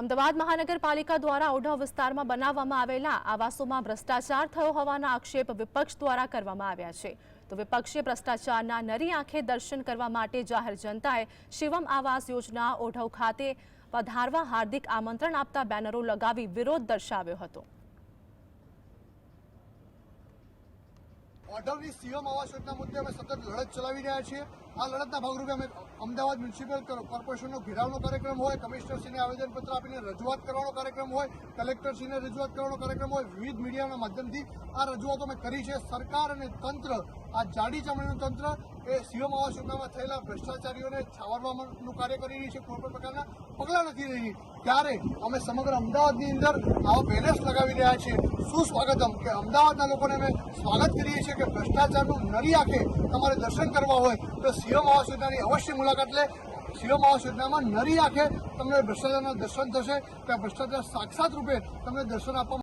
અમદાવાદ મહાનગરપાલિકા દ્વારા ઓઢવ વિસ્તારમાં બનાવવામાં આવેલા આવાસોમાં ભ્રષ્ટાચાર થયો હોવાના આક્ષેપ વિપક્ષ દ્વારા કરવામાં આવ્યા છે. તો વિપક્ષે ભ્રષ્ટાચારના નરી આંખે દર્શન કરવા માટે જાહેર જનતાએ શિવમ આવાસ યોજના ઓઢવ ખાતે પધારવા હાર્દિક આમંત્રણ આપતા બેનરો લગાવી વિરોધ દર્શાવ્યો હતો. ઓઢવની સીએમ આવાસ યોજના મુદ્દે અમે સતત લડત ચલાવી રહ્યા છીએ. આ લડતના ભાગરૂપે અમે અમદાવાદ મ્યુનિસિપલ કોર્પોરેશનનો ઘેરાવનો કાર્યક્રમ હોય, કમિશનરશ્રીને આવેદનપત્ર આપીને રજૂઆત કરવાનો કાર્યક્રમ હોય, કલેક્ટરશ્રીને રજૂઆત કરવાનો કાર્યક્રમ હોય, વિવિધ મીડિયાના માધ્યમથી આ રજૂઆતો અમે કરી છે. સરકાર અને તંત્ર, આ જાડી ચામડીનું તંત્ર એ સીએમ આવાસ યોજનામાં થયેલા ભ્રષ્ટાચારીઓને છાવરવાનું કાર્ય કરી રહી છે. કોઈ પણ પ્રકારના પગલાં નથી રહી ત્યારે અમે સમગ્ર અમદાવાદની અંદર આવા બેનર્સ લગાવી રહ્યા છીએ. સુસ્વાગતમ કે અમદાવાદના લોકોને અમે સ્વાગત કરીએ છીએ કે ભ્રષ્ટાચારનું નરી આંખે તમારે દર્શન કરવા હોય તો સીએમ આવાસ અવશ્ય મુલાકાત લે. સીએમ આવાસ નરી આંખે તમને ભ્રષ્ટાચારના દર્શન થશે. ત્યાં ભ્રષ્ટાચાર સાક્ષાત રૂપે તમને દર્શન આપવામાં